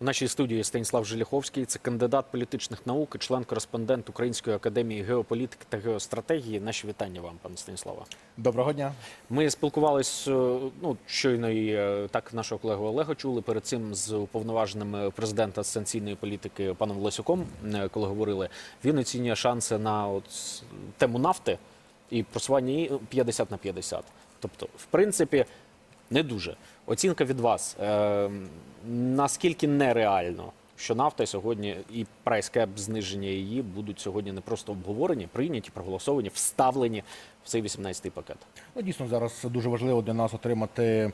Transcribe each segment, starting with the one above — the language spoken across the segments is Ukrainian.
У нашій студії Станіслав Желіховський, це кандидат політичних наук, і член-кореспондент Української академії геополітики та геостратегії. Наші вітання вам, пане Станіславе. Доброго дня. Ми спілкувалися ну щойно і е, так нашого колегу Олега чули перед цим з уповноваженим президента з санкційної політики паном Лесюком, е, коли говорили. Він оцінює шанси на от тему нафти і просування її 50 на 50. Тобто, в принципі, не дуже. Оцінка від вас. Е, наскільки нереально, що нафта сьогодні і прайскеп зниження її будуть сьогодні не просто обговорені, прийняті, проголосовані, вставлені в цей 18-й пакет? Ну, дійсно, зараз дуже важливо для нас отримати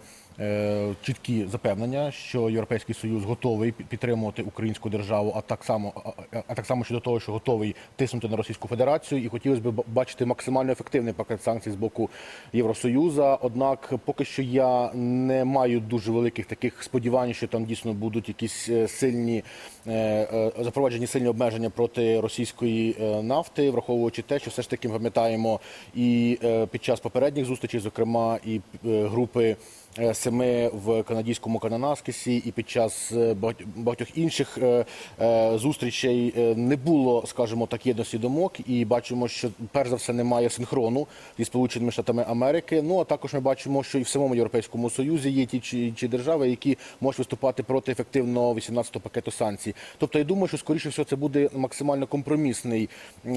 чіткі запевнення, що Європейський Союз готовий підтримувати українську державу, а так само, а, так само щодо того, що готовий тиснути на Російську Федерацію, і хотілося б бачити максимально ефективний пакет санкцій з боку Євросоюзу. Однак, поки що я не маю дуже великих таких сподівань, що там дійсно будуть якісь е, сильні е, е, запроваджені сильні обмеження проти російської е, нафти, враховуючи те, що все ж таки пам'ятаємо і е, під час попередніх зустрічей, зокрема і е, групи. Е, Семи в канадському Кананаскісі і під час е, багатьох інших е, зустрічей не було, скажімо так, єдності думок, і бачимо, що перш за все немає синхрону зі Сполученими Штатами Америки. Ну а також ми бачимо, що і в самому Європейському Союзі є ті чи інші держави, які можуть виступати проти ефективного 18-го пакету санкцій. Тобто я думаю, що скоріше всього це буде максимально компромісний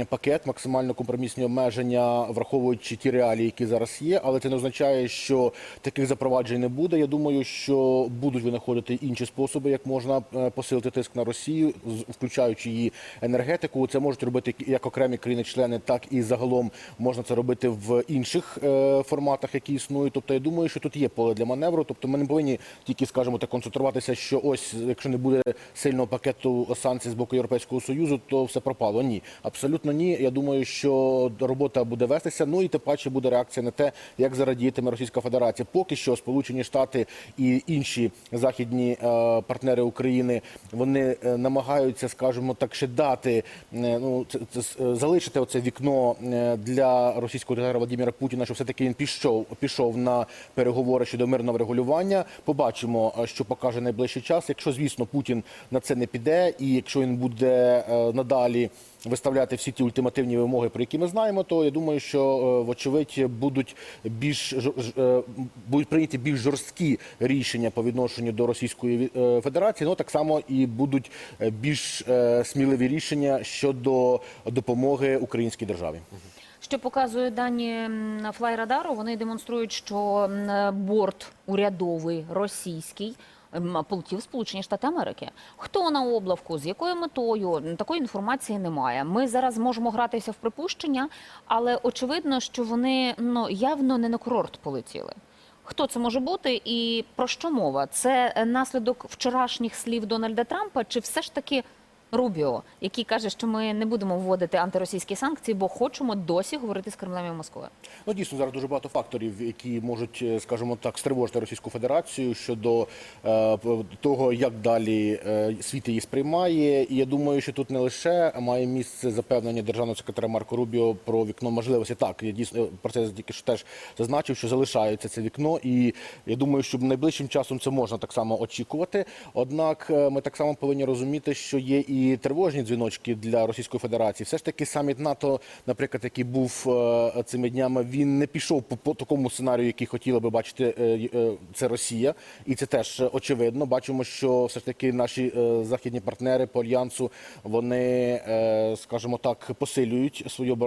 пакет, максимально компромісні обмеження, враховуючи ті реалії, які зараз є. Але це не означає, що таких запроваджень не буде. Я думаю, що будуть винаходити інші способи, як можна е, посилити тиск на Росію, включаючи її енергетику. Це можуть робити як окремі країни-члени, так і загалом можна це робити в інших е, форматах, які існують. Тобто, я думаю, що тут є поле для маневру. Тобто, ми не повинні тільки, скажімо так, концентруватися, що ось якщо не буде сильного пакету санкцій з боку Європейського союзу, то все пропало. Ні, абсолютно ні. Я думаю, що робота буде вестися. Ну і тим паче буде реакція на те, як зарадітиме Російська Федерація. Поки що Сполучені Штати і інші західні е, партнери України вони е, намагаються, скажімо так, ще дати е, ну це, залишити оце вікно для російського диктатора Владимира Путіна, що все таки він пішов пішов на переговори щодо мирного регулювання. Побачимо, що покаже найближчий час. Якщо звісно Путін на це не піде, і якщо він буде надалі виставляти всі ті ультимативні вимоги, про які ми знаємо, то я думаю, що е, вочевидь будуть більш е, будуть прийняті більш жорсткі рішення по відношенню до Російської е, Федерації. Ну так само і будуть більш сміливі рішення щодо допомоги українській державі. Що показує дані флайрадару, вони демонструють, що борт урядовий російський м, полетів Сполучені Штати Америки. Хто на облавку, з якою метою такої інформації немає. Ми зараз можемо гратися в припущення, але очевидно, що вони ну явно не на курорт полетіли. Хто це може бути і про що мова? Це наслідок вчорашніх слів Дональда Трампа, чи все ж таки Рубіо, який каже, що ми не будемо вводити антиросійські санкції, бо хочемо досі говорити з Кремлем і Москвою. Ну дійсно зараз дуже багато факторів, які можуть, е, скажімо так, стривожити Російську Федерацію щодо е, того, як далі е, світ її сприймає. І я думаю, що тут не лише має місце запевнення державного секретаря Марко Рубіо про вікно можливості. Так, я дійсно про це тільки що теж зазначив, що залишається це вікно, і я думаю, що найближчим часом це можна так само очікувати. Однак е, ми так само повинні розуміти, що є і тривожні дзвіночки для Російської Федерації. Все ж таки, саміт НАТО, наприклад, який був е, цими днями, він не пішов по, по такому сценарію, який хотіла би бачити е, е, це Росія, і це теж очевидно. Бачимо, що все ж таки наші західні партнери по альянсу вони, скажімо так, посилюють свої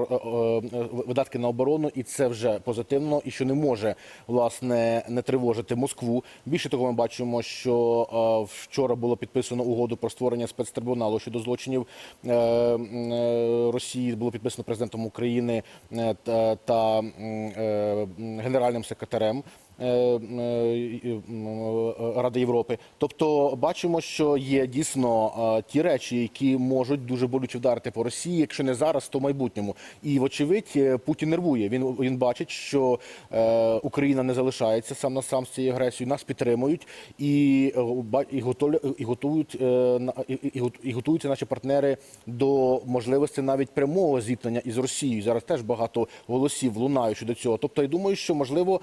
видатки на оборону, і це вже позитивно, і що не може власне не тривожити Москву. Більше того, ми бачимо, що вчора було підписано угоду про створення спецтрибуналу щодо злочинів е, е, Росії. Було підписано президентом України е, та, генеральним секретарем. Е, е, е, Ради Європи. Тобто бачимо, що є дійсно ті речі, які можуть дуже болюче вдарити по Росії, якщо не зараз, то в майбутньому. І вочевидь Путін нервує. Він він бачить, що Україна не залишається сам на сам з цією агресією. Нас підтримують і, і, готовлю, і готують і, готуються наші партнери до можливості навіть прямого зіткнення із Росією. Зараз теж багато голосів лунають щодо цього. Тобто, я думаю, що можливо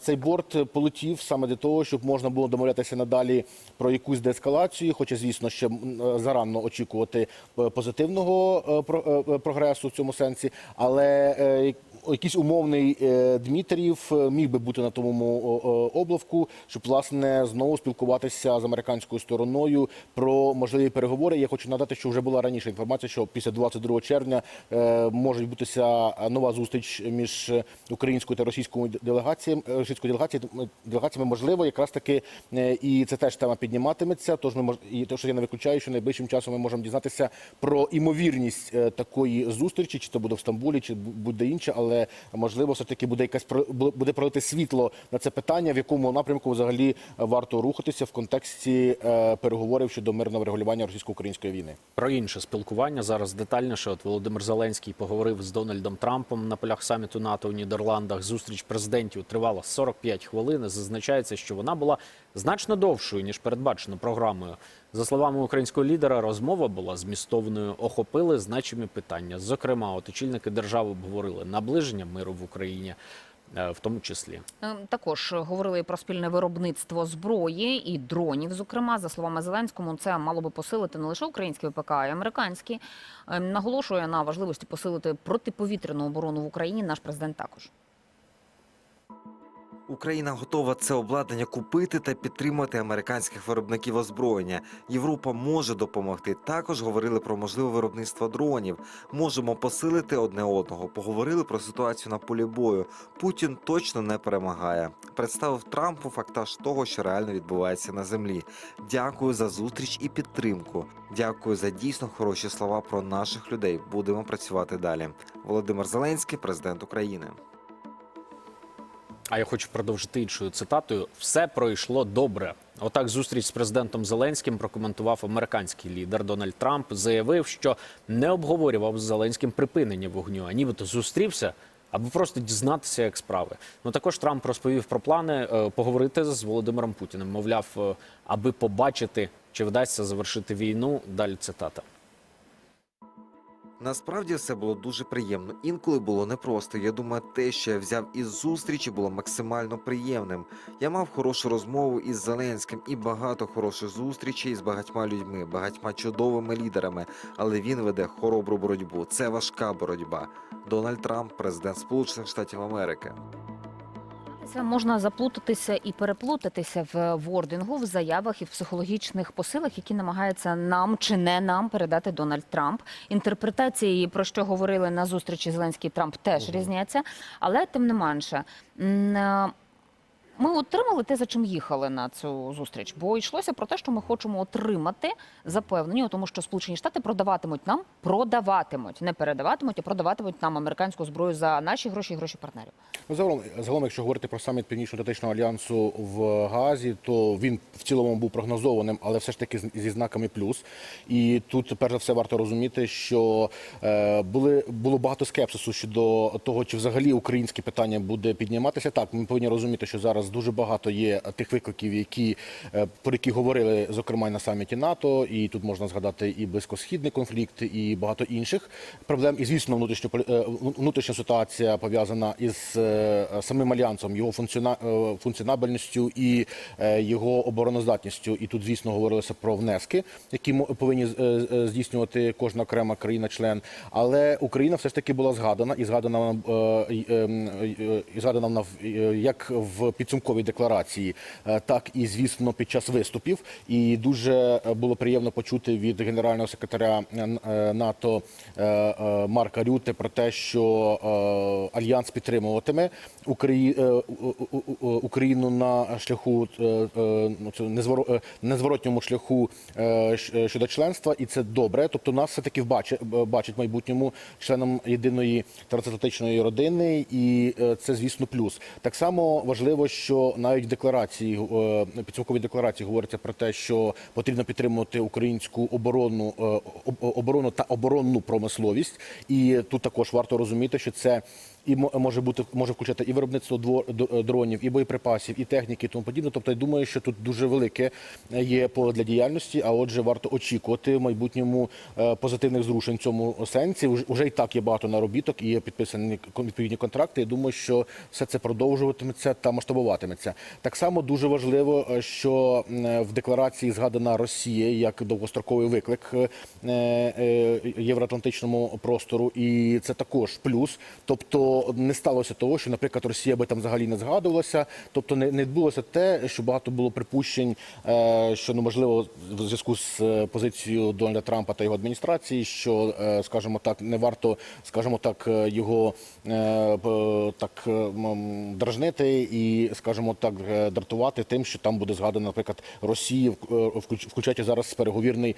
цей борт полетів саме для того, щоб можна було домовлятися надалі про якусь деескалацію. Хоча, звісно, ще е, зарано очікувати е, позитивного е, про- прогресу в цьому сенсі, але якийсь умовний е, Дмитрів е, міг би бути на тому о, облавку, щоб власне знову спілкуватися з американською стороною про можливі переговори. Я хочу надати, що вже була раніше інформація, що після 22 червня е, може відбутися нова зустріч між українською та російською делегаціями. е, Російською делегаціями, делегаціями можливо, якраз таки е, і це теж тема підніматиметься. Тож ми мож... і те, що я не виключаю, що найближчим часом ми можемо дізнатися про імовірність е, такої зустрічі, чи то буде в Стамбулі, чи бу- будь-де інше, але можливо, все таки буде якась буде пролити світло на це питання, в якому напрямку взагалі варто рухатися в контексті е, переговорів щодо мирного врегулювання російсько-української війни. Про інше спілкування зараз детальніше. От Володимир Зеленський поговорив з Дональдом Трампом на полях саміту НАТО у Нідерландах. Зустріч президентів тривала 45 хвилин. Зазначається, що вона була значно довшою ніж передбачено програмою. За словами українського лідера, розмова була змістовною. Охопили значимі питання. Зокрема, от очільники держави обговорили наближення миру в Україні, е, в тому числі. Е, Також говорили про спільне виробництво зброї і дронів. Зокрема, за словами Зеленському, це мало би посилити не лише українські ВПК, а й американські. Е, Наголошує на важливості посилити протиповітряну оборону в Україні. Наш президент також. Україна готова це обладнання купити та підтримати американських виробників озброєння. Європа може допомогти. Також говорили про можливе виробництво дронів. Можемо посилити одне одного. Поговорили про ситуацію на полі бою. Путін точно не перемагає. Представив Трампу фактаж того, що реально відбувається на землі. Дякую за зустріч і підтримку. Дякую за дійсно хороші слова про наших людей. Будемо працювати далі. Володимир Зеленський, президент України. А я хочу продовжити іншою цитатою: все пройшло добре. Отак зустріч з президентом Зеленським прокоментував американський лідер Дональд Трамп. Заявив, що не обговорював з Зеленським припинення вогню, а нібито зустрівся. Аби просто дізнатися, як справи. Ну також Трамп розповів про плани е, поговорити з Володимиром Путіним. Мовляв, е, аби побачити, чи вдасться завершити війну. Далі цитата. Насправді все було дуже приємно. Інколи було непросто. Я думаю, те, що я взяв із зустрічі, було максимально приємним. Я мав хорошу розмову із Зеленським і багато хороших зустрічей з багатьма людьми, багатьма чудовими лідерами. Але він веде хоробру боротьбу. Це важка боротьба. Дональд Трамп, президент Сполучених Штатів Америки. Це можна заплутатися і переплутатися в вордингу, в заявах і в психологічних посилах, які намагається нам чи не нам передати Дональд Трамп. Інтерпретації, про що говорили на зустрічі Зеленський і Трамп, теж різняться. Але тим не менше, ми отримали те, за чим їхали на цю зустріч, бо йшлося про те, що ми хочемо отримати запевнення тому, що Сполучені Штати продаватимуть нам, продаватимуть, не передаватимуть, а продаватимуть нам американську зброю за наші гроші і гроші партнерів. Ну, загалом, загалом, якщо говорити про саміт Північно-Атлантичного альянсу в Гаазі, то він в цілому був прогнозованим, але все ж таки зі знаками плюс. І тут, перш за все, варто розуміти, що е, були було багато скепсису щодо того, чи взагалі українське питання буде підніматися. Так, ми повинні розуміти, що зараз дуже багато є тих викликів, які е, про які говорили, зокрема на саміті НАТО, і тут можна згадати і близькосхідний конфлікт, і багато інших проблем. І звісно, внутрішньо е, внутрішня ситуація пов'язана із е, самим альянсом, його функціона, функціонабельністю і його обороноздатністю. І тут, звісно, говорилося про внески, які повинні здійснювати кожна окрема країна-член. Але Україна все ж таки була згадана і згадана вона, е, і, згадана як в підсумковій декларації, е, так і звісно під час виступів. І дуже е, було приємно почути від генерального секретаря е, НАТО Марка Рюте про те, що альянс підтримуватиме Україну на шляху ну, незворотньому шляху щодо членства, і це добре. Тобто нас все таки бачать в майбутньому членом єдиної трансатлантичної родини, і це звісно плюс. Так само важливо, що навіть декларації підсумкові підсумковій декларації говориться про те, що потрібно підтримувати українську оборонну е, оборону та оборонну промисловість. І тут також варто розуміти, що це і мо- може бути може включати і виробництво дво- дронів, і боєприпасів, і техніки, і тому подібне. Тобто я думаю, що тут дуже велике є поле для діяльності. А отже, варто очікувати в майбутньому е, позитивних зрушень в цьому сенсі. Уж- Уже і так є багато наробіток і є підписані відповідні контракти. Я думаю, що все це продовжуватиметься та масштабуватиметься. Так само дуже важливо, е, що в декларації згадана Росія як довгостроковий виклик е, е, євроатлантичному простору, і це також плюс. Тобто не сталося того, що, наприклад, Росія би там взагалі не згадувалася. Тобто не, не відбулося те, що багато було припущень, е, що ну можливо в зв'язку з е, позицією Дональда Трампа та його адміністрації, що, е, скажімо так, не варто, скажімо так, його так дражнити і, скажімо так, дратувати тим, що там буде згадано, наприклад, Росії включаючи зараз переговірний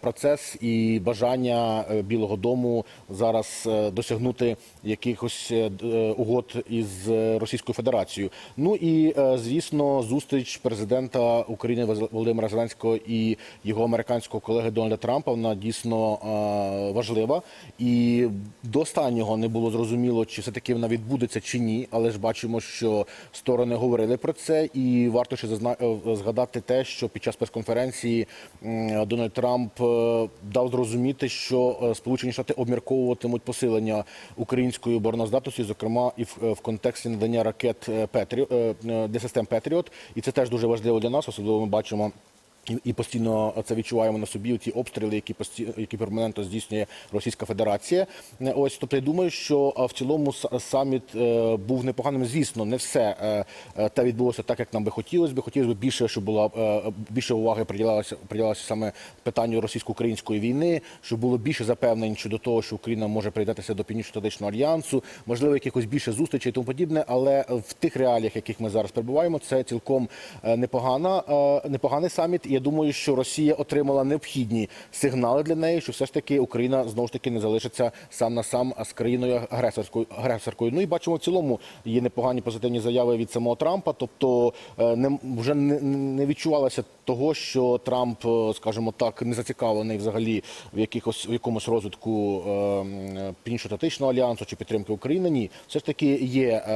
процес і бажання Білого Дому зараз досягнути якихось е, д- е, угод із е, Російською Федерацією. Ну і е, звісно, зустріч президента України Володимира Зеленського і його американського колеги Дональда Трампа вона дійсно е, важлива. І до останнього не було зрозуміло, чи все таки вона відбудеться чи ні. Але ж бачимо, що сторони говорили про це, і варто ще е, згадати те, що під час прес-конференції Дональд Трамп е, дав зрозуміти, що е, Сполучені Штати обмірковуватимуть посилення української обороноздатності, зокрема і в, е, контексті надання ракет е, Петріо е, для систем Петріот. І це теж дуже важливо для нас. Особливо ми бачимо. І, постійно це відчуваємо на собі ті обстріли, які постійно які перманентно здійснює Російська Федерація. Е, Ось тобто я думаю, що в цілому саміт е, був непоганим. Звісно, не все е, те відбулося так, як нам би хотілося би. Хотілося б більше, щоб була більше уваги приділялося приділялося саме питанню російсько-української війни, щоб було більше запевнень щодо того, що Україна може приєднатися до північно-атлантичного альянсу, можливо, якихось більше зустрічей і тому подібне. Але в тих реаліях, яких ми зараз перебуваємо, це цілком непогана, непоганий саміт. Я думаю, що Росія отримала необхідні сигнали для неї, що все ж таки Україна знову ж таки не залишиться сам на сам з країною агресорською агресоркою. Ну і бачимо в цілому є непогані позитивні заяви від самого Трампа. Тобто е, не вже не, не відчувалося того, що Трамп, е, скажімо так, не зацікавлений взагалі в якихось в якомусь розвитку е, м, північно-атлантичного альянсу чи підтримки України. Ні, все ж таки є е,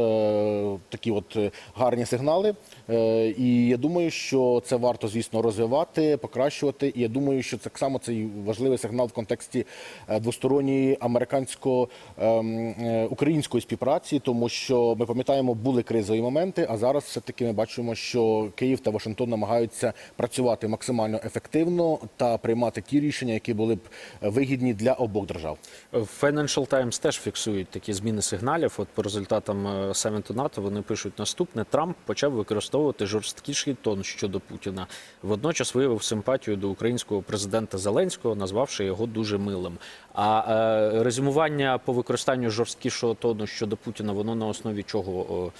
е, такі от гарні сигнали. Е, і я думаю, що це варто, звісно, розвивати, покращувати. І я думаю, що так само це важливий сигнал в контексті е, двосторонньої американсько-української співпраці, тому що ми пам'ятаємо, були кризові моменти, а зараз все-таки ми бачимо, що Київ та Вашингтон намагаються працювати максимально ефективно та приймати ті рішення, які були б вигідні для обох держав. Financial Times теж фіксують такі зміни сигналів. От по результатам е, саміту НАТО вони пишуть наступне: Трамп почав використовувати жорсткіший тон щодо Путіна. Водночас виявив симпатію до українського президента Зеленського, назвавши його дуже милим. А е, резюмування по використанню жорсткішого тону щодо Путіна, воно на основі чого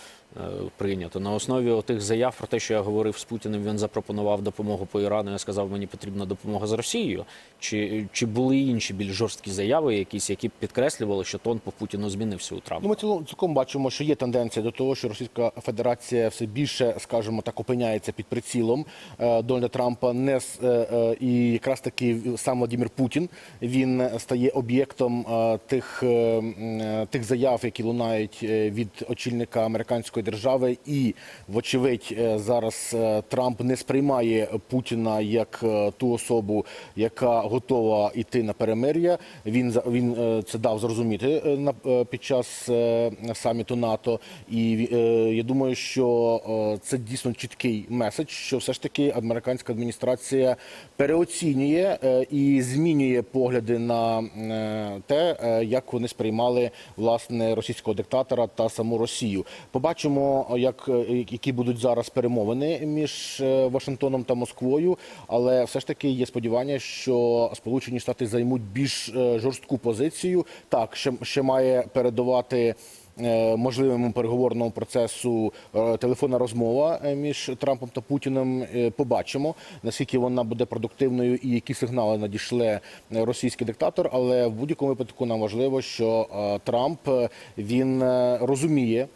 прийнято? На основі тих заяв про те, що я говорив з Путіним, він запропонував допомогу по Ірану. Я сказав, мені потрібна допомога з Росією. Чи, чи були інші більш жорсткі заяви, якісь, які підкреслювали, що тон по Путіну змінився у Трампа? Ну, ми цілком, цілком бачимо, що є тенденція до того, що Російська Федерація все більше, скажімо так, опиняється під прицілом е, Дональда Трампа. Не е, е, і якраз таки сам Владимир Путін він стає об'єктом е, тих, е, е, тих заяв, які лунають е, від очільника американської держави. І, вочевидь, е, зараз е, Трамп не сприймає Путіна як е, ту особу, яка готова йти на перемир'я. Він він це дав зрозуміти під час саміту НАТО. І я думаю, що це дійсно чіткий меседж, що все ж таки американська адміністрація переоцінює і змінює погляди на те, як вони сприймали власне російського диктатора та саму Росію. Побачимо, е, як які будуть зараз перемовини між е, Вашингтоном та Москвою, але все ж таки є сподівання, що Сполучені Штати займуть більш е, жорстку позицію. Так, ще, ще має передавати. е, Можливому переговорному процесу телефонна розмова між Трампом та Путіним. Побачимо наскільки вона буде продуктивною і які сигнали надішле е, російський диктатор. Але в будь-якому випадку нам важливо, що Трамп він розуміє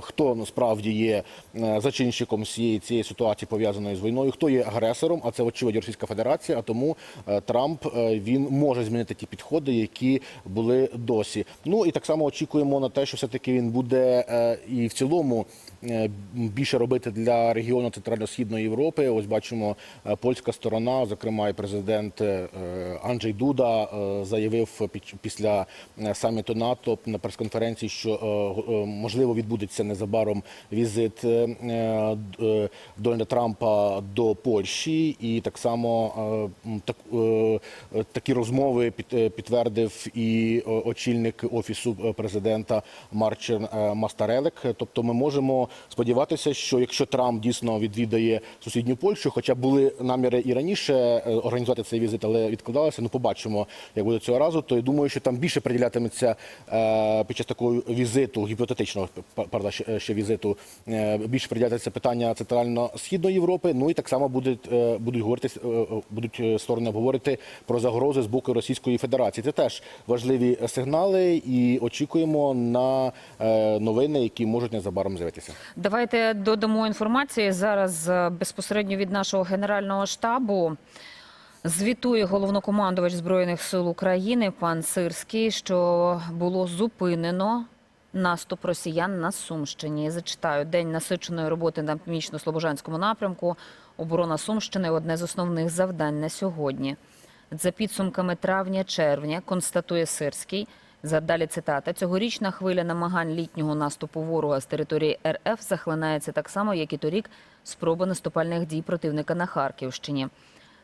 хто насправді є е, зачинщиком цієї цієї ситуації пов'язаної з війною, хто є агресором, а це очевидь Російська Федерація. А тому е, Трамп е, він може змінити ті підходи, які були досі. Ну і так само очікуємо на те, що все таки він буде е, і в цілому е, більше робити для регіону Центрально-Східної Європи. Ось бачимо е, польська сторона, зокрема і президент е, Анджей Дуда е, заявив після е, саміту НАТО на прес-конференції, що е, е, можливо відбудеться незабаром візит е, е, е, Дональда Трампа до Польщі, і так само е, так, е, е, такі розмови під- е, підтвердив і е, очільник офісу е, президента Марчен е, Мастарелек. Тобто, ми можемо сподіватися, що якщо Трамп дійсно відвідає сусідню Польщу, хоча були наміри і раніше е, організувати цей візит, але відкладалося. Ну, побачимо, як буде цього разу. То я думаю, що там більше приділятиметься е, під час такого візиту, гіпотетичного п- пардon, ще, візиту, е, більше приділятиметься питання центрально-східної Європи. Ну і так само будуть, е, будуть говорити е, е, будуть е, сторони говорити про загрози з боку Російської Федерації. Це теж важливі сигнали, і очікуємо на е, новини, які можуть незабаром з'явитися. Давайте додамо інформації зараз е, безпосередньо від нашого генерального штабу. Звітує головнокомандувач збройних сил України пан Сирський, що було зупинено наступ росіян на Сумщині. Зачитаю день насиченої роботи на північно-слобожанському напрямку. Оборона Сумщини одне з основних завдань на сьогодні. За підсумками травня-червня, констатує Сирський, за далі цитата, цьогорічна хвиля намагань літнього наступу ворога з території РФ захлинається так само, як і торік спроба наступальних дій противника на Харківщині.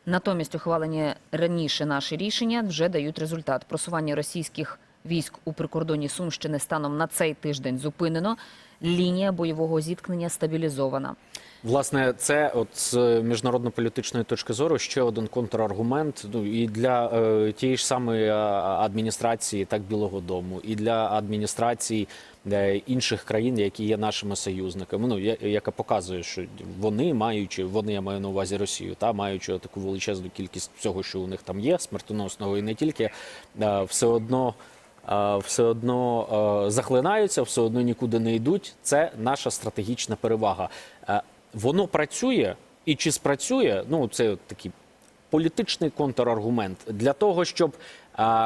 Натомість ухвалені раніше наші рішення вже дають результат. Просування російських військ у прикордоні Сумщини станом на цей тиждень зупинено. Лінія бойового зіткнення стабілізована. Власне, це от з міжнародно-політичної точки зору ще один контраргумент. Ну і для е, тієї ж самої е, адміністрації, так Білого Дому, і для адміністрацій е, інших країн, які є нашими союзниками. Ну я- яка показує, що вони маючи, вони я маю на увазі Росію, та маючи таку величезну кількість всього, що у них там є, смертоносного і не тільки, е, все одно. Все одно захлинаються, все одно нікуди не йдуть. Це наша стратегічна перевага. Воно працює і чи спрацює? Ну це такий політичний контраргумент для того, щоб,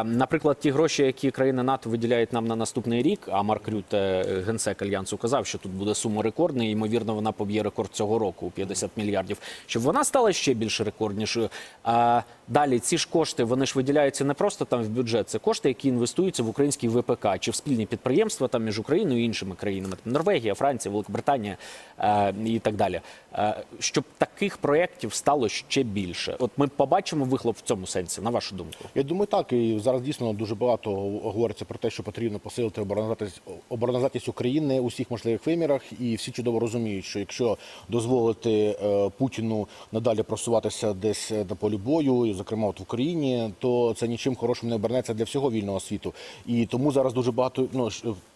наприклад, ті гроші, які країни НАТО виділяють нам на наступний рік, а Марк Рюте, е, генсек альянсу, казав, що тут буде сума рекордна, і ймовірно, вона поб'є рекорд цього року у 50 мільярдів. Щоб вона стала ще більш рекорднішою. А далі ці ж кошти вони ж виділяються не просто там в бюджет, це кошти, які інвестуються в український ВПК чи в спільні підприємства там між Україною і іншими країнами, Норвегія, Франція, Великобританія е, і так далі. Е, щоб таких проєктів стало ще більше. От ми побачимо вихлоп в цьому сенсі, на вашу думку. Я думаю, так зараз дійсно дуже багато говориться про те, що потрібно посилити обороноздатність, обороноздатність України у всіх можливих вимірах, і всі чудово розуміють, що якщо дозволити е, Путіну надалі просуватися десь на полі бою, і, зокрема от в Україні, то це нічим хорошим не обернеться для всього вільного світу. І тому зараз дуже багато ну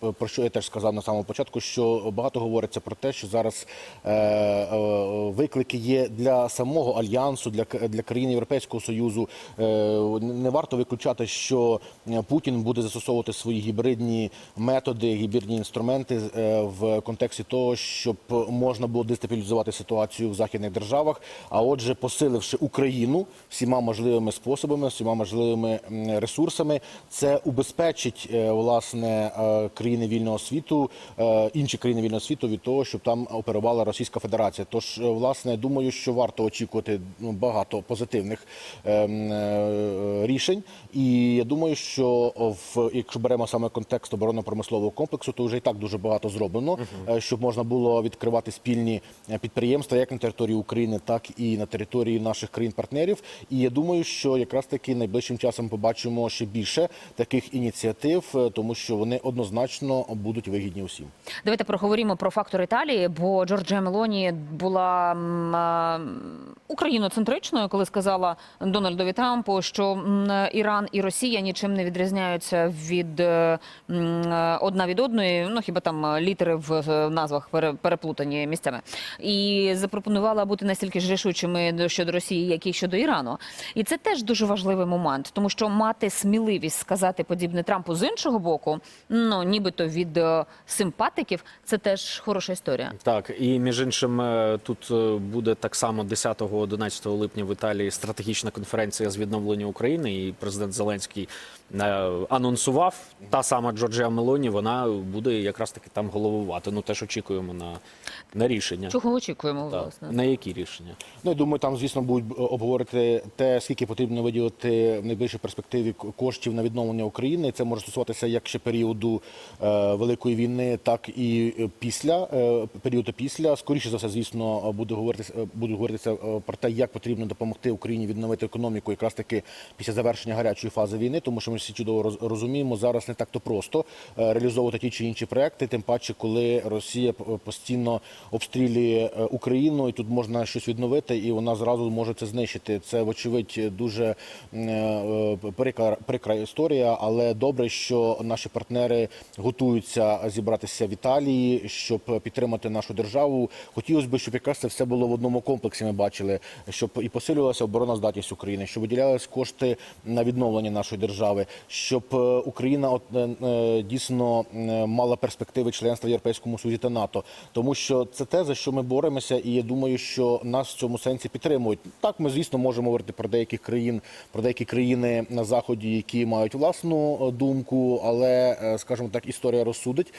е, про що я теж сказав на самому початку, що багато говориться про те, що зараз е, е, виклики є для самого альянсу, для для країн Європейського союзу. Е, не варто виключати, що е, Путін буде застосовувати свої гібридні методи, гібридні інструменти е, в контексті того, щоб можна було дестабілізувати ситуацію в західних державах. А отже, посиливши Україну всіма можливими способами, всіма можливими ресурсами, це убезпечить е, власне країни вільного світу, інші країни вільного світу від того, щоб там оперувала Російська Федерація. Тож, власне, думаю, що варто очікувати ну, багато позитивних ем, рішень. І я думаю, що в якщо беремо саме контекст оборонно-промислового комплексу, то вже і так дуже багато зроблено, е, щоб можна було відкривати спільні е, підприємства як на території України, так і на території наших країн-партнерів. І я думаю, що якраз таки найближчим часом побачимо ще більше таких ініціатив, е, тому що вони однозначно будуть вигідні усім. Давайте проговоримо про фактор Італії, бо Джорджія Мелоні була україноцентричною, коли сказала Дональдові Трампу, що Іран Іран і Росія нічим не відрізняються від е, е, одна від одної. Ну хіба там е, літери в назвах пере- переплутані місцями, і запропонувала бути настільки ж рішучими щодо Росії, як і щодо Ірану. І це теж дуже важливий момент, тому що мати сміливість сказати подібне Трампу з іншого боку, ну нібито від симпатиків, це теж хороша історія. Так, і між іншим, тут буде так само 10-11 липня в Італії стратегічна конференція з відновлення України. І президент Зеленський е, анонсував та сама Джорджія Мелоні. Вона буде якраз таки там головувати. Ну теж очікуємо на, на рішення. Чого очікуємо, Так. власне? На які рішення? Ну, я думаю, там, звісно, будуть обговорити те, скільки потрібно виділити в найближчій перспективі коштів на відновлення України. Це може стосуватися як ще періоду е, Великої війни, так і е, після е, періоду після. Скоріше за все, звісно, буде говоритися, е, буде говоритися про те, як потрібно допомогти Україні відновити економіку, якраз таки після завершення гарячої фази війни, тому що ми всі чудово роз- розуміємо, зараз не так то просто е, реалізовувати ті чи інші проекти, тим паче, коли Росія постійно обстрілює е, Україну, і тут можна щось відновити, і вона зразу може це знищити. Це вочевидь дуже е, прикра, прикра історія, але добре, що наші партнери готуються зібратися в Італії, щоб підтримати нашу державу. Хотілося б, щоб якраз це все було в одному комплексі. Ми бачили, щоб і посилювалася обороноздатність України, щоб виділялись кошти на відновлення нашої держави, щоб е, Україна е, е, дійсно мала перспективи членства в Європейському Союзі та НАТО, тому що це те за що ми боремося, і я думаю, що нас в цьому сенсі підтримують. Так, ми звісно можемо говорити про деяких країн, про деякі країни на заході, які мають власну думку, але скажімо так, історія розсудить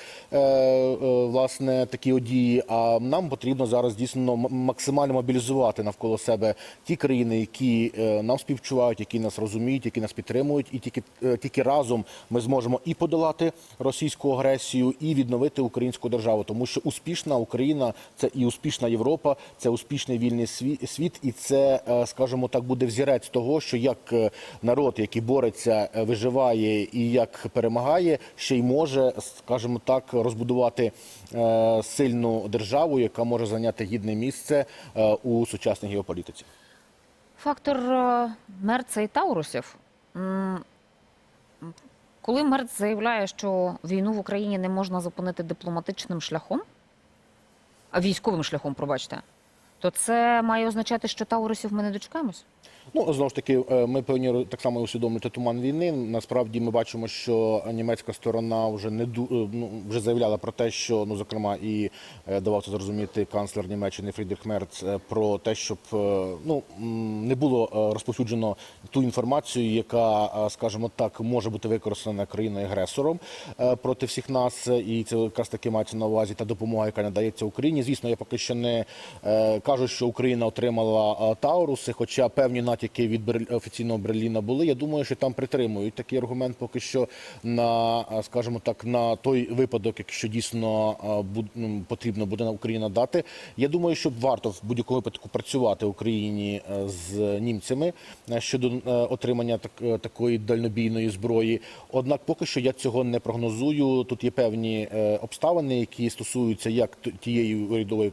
власне такі одії. А нам потрібно зараз дійсно максимально мобілізувати навколо себе ті країни, які нам співчувають, які нас розуміють, які нас підтримують, і тільки е, тільки разом ми зможемо і подолати російську агресію, і відновити українську державу, тому що успішна Україна це і успішна Європа, це успішний вільний світ, і це, е, скажімо так, буде взірець того, що як е, народ, який бореться, виживає і як перемагає, ще й може, скажімо так, розбудувати сильну державу, яка може зайняти гідне місце у сучасній геополітиці. Фактор Мерца і Таурусів. Коли Мерц заявляє, що війну в Україні не можна зупинити дипломатичним шляхом, а військовим шляхом, пробачте, то це має означати, що Таурусів ми не дочекаємось? Ну знову ж таки, е, ми повинні так само усвідомити туман війни. Насправді ми бачимо, що німецька сторона вже не е, ну, вже заявляла про те, що ну зокрема і е, давав це зрозуміти канцлер Німеччини Фрідріх Мерц про те, щоб ну не було розповсюджено ту інформацію, яка, скажімо так, може бути використана країною агресором проти всіх нас, і це якраз таки мається на увазі та допомога, яка надається Україні. Звісно, я поки що не е, кажу, що Україна отримала Тауруси, хоча певні натяки від Бер- офіційного Берліна були. Я думаю, що там притримують такий аргумент поки що на, скажімо так, на той випадок, якщо дійсно ну, потрібно буде на Україна дати. Я думаю, що варто в будь-якому випадку працювати в Україні е, з німцями е, щодо е, отримання так, такої дальнобійної зброї. Однак поки що я цього не прогнозую. Тут є певні обставини, які стосуються як тієї урядової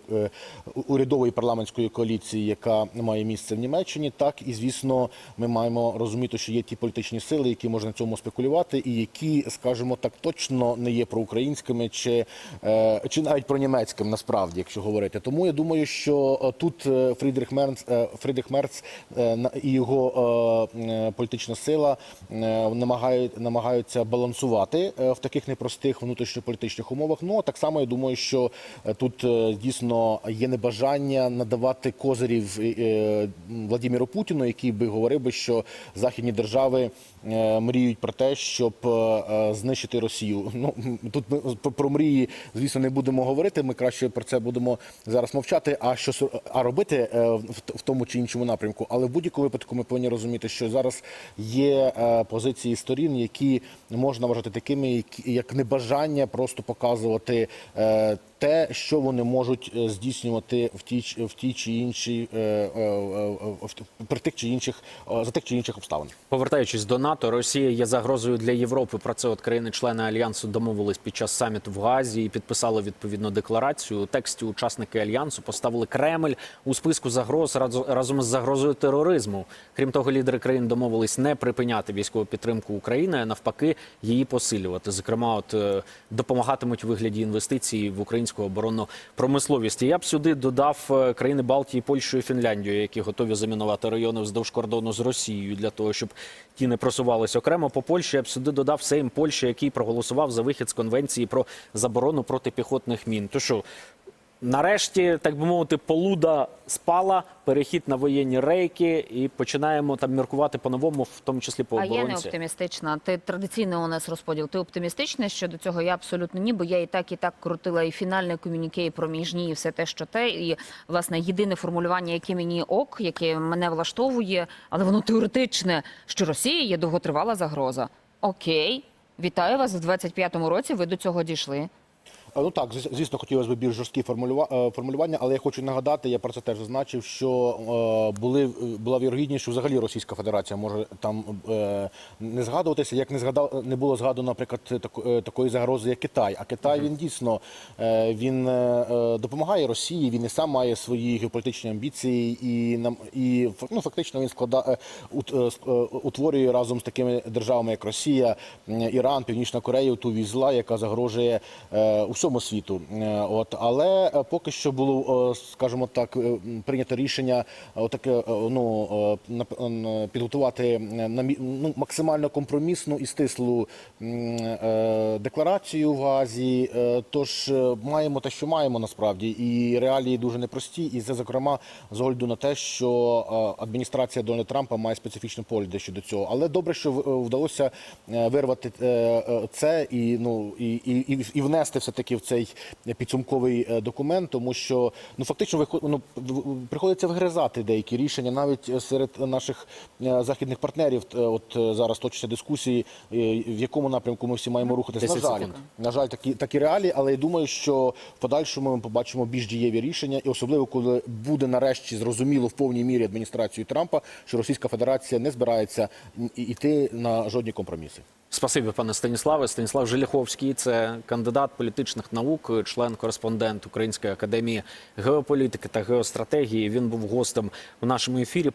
урядової парламентської коаліції, яка має місце в Німеччині, так і звісно, ми маємо розуміти, що є ті політичні сили, які можна на цьому спекулювати, і які, скажімо так, точно не є проукраїнськими чи, е, чи навіть пронімецькими, насправді, якщо говорити. Тому я думаю, що е, тут е, Фрідрих Мерц, Фрідрих Мерц і його політична сила намагають, намагаються балансувати в таких непростих внутрішньополітичних умовах. Ну так само я думаю, що тут дійсно є небажання надавати козирів е, Владимиру Путіну, який би говорив би, що західні держави е, мріють про те, щоб е, е, знищити Росію. Ну тут ми про- мрії, звісно, не будемо говорити. Ми краще про це будемо зараз мовчати. А що а робити е, в, тому чи іншому напрямку? Але в будь-якому випадку ми повинні розуміти, що зараз є е, позиції сторін, які можна вважати такими, як небажання просто показувати. е, те, що вони можуть е, здійснювати в тій в тій чи іншій е, е, е, при тих чи інших е, за тих чи інших обставин. Повертаючись до НАТО, Росія є загрозою для Європи. Про це от країни-члени альянсу домовились під час саміту в Газі і підписали відповідну декларацію. У тексті учасники альянсу поставили Кремль у списку загроз разо- разом із загрозою тероризму. Крім того, лідери країн домовились не припиняти військову підтримку України, а навпаки, її посилювати. Зокрема, от е, допомагатимуть у вигляді інвестицій в українську оборонну промисловість. Я б сюди додав е, країни Балтії, Польщу і Фінляндію, які готові замінувати райони вздовж кордону з Росією для того, щоб ті не просувались окремо. По Польщі я б сюди додав Сейм Польщі, який проголосував за вихід з конвенції про заборону протипіхотних мін. То що Нарешті, так би мовити, полуда спала, перехід на воєнні рейки, і починаємо там міркувати по-новому, в тому числі по А я не оптимістична. Ти традиційний у нас розподіл. Ти оптимістичний щодо цього? Я абсолютно ні, бо я і так і так крутила і фінальне комюніке, і проміжні, і все те, що те. І власне єдине формулювання, яке мені ок, яке мене влаштовує, але воно теоретичне, що Росія є довготривала загроза. Окей, вітаю вас в 25-му році. Ви до цього дійшли. Е, Ну так, звісно, хотілося б більш жорсткі е, формулювання, але я хочу нагадати, я про це теж зазначив, що е, були була вірогідність, що взагалі Російська Федерація може там не згадуватися, як не згадав, не було згадано, наприклад, такої загрози, як Китай. А Китай він дійсно він допомагає Росії. Він і сам має свої геополітичні амбіції, і нам і ну, фактично він склада ут- с- е, утворює разом з такими державами, як Росія, Іран, Північна Корея, ту візла, яка загрожує е, усьому світу. Е, От але е, поки що було, е, скажімо так, прийнято рішення е, таке е, ну підготувати ну, максимально компромісну і стислу декларацію в Газі. Тож маємо те, що маємо насправді, і реалії дуже непрості. І це зокрема з огляду на те, що адміністрація Дональда Трампа має специфічний погляд щодо цього. Але добре, що вдалося вирвати це і ну і, і- і внести все таки в цей підсумковий е, документ, тому що ну фактично ну, приходиться вгризати деякі рішення навіть е, серед наших е, західних партнерів. От зараз точаться дискусії, в якому напрямку ми всі маємо рухатися. На 10 жаль, на жаль, такі такі реалії, але я думаю, що в подальшому ми побачимо більш дієві рішення, і особливо коли буде нарешті зрозуміло в повній мірі адміністрацію Трампа, що Російська Федерація не збирається йти на жодні компроміси. Спасибі, пане Станіславе. Станіслав Желіховський це кандидат політичних наук, член-кореспондент Української академії геополітики та геостратегії. Він був гостем у нашому ефірі.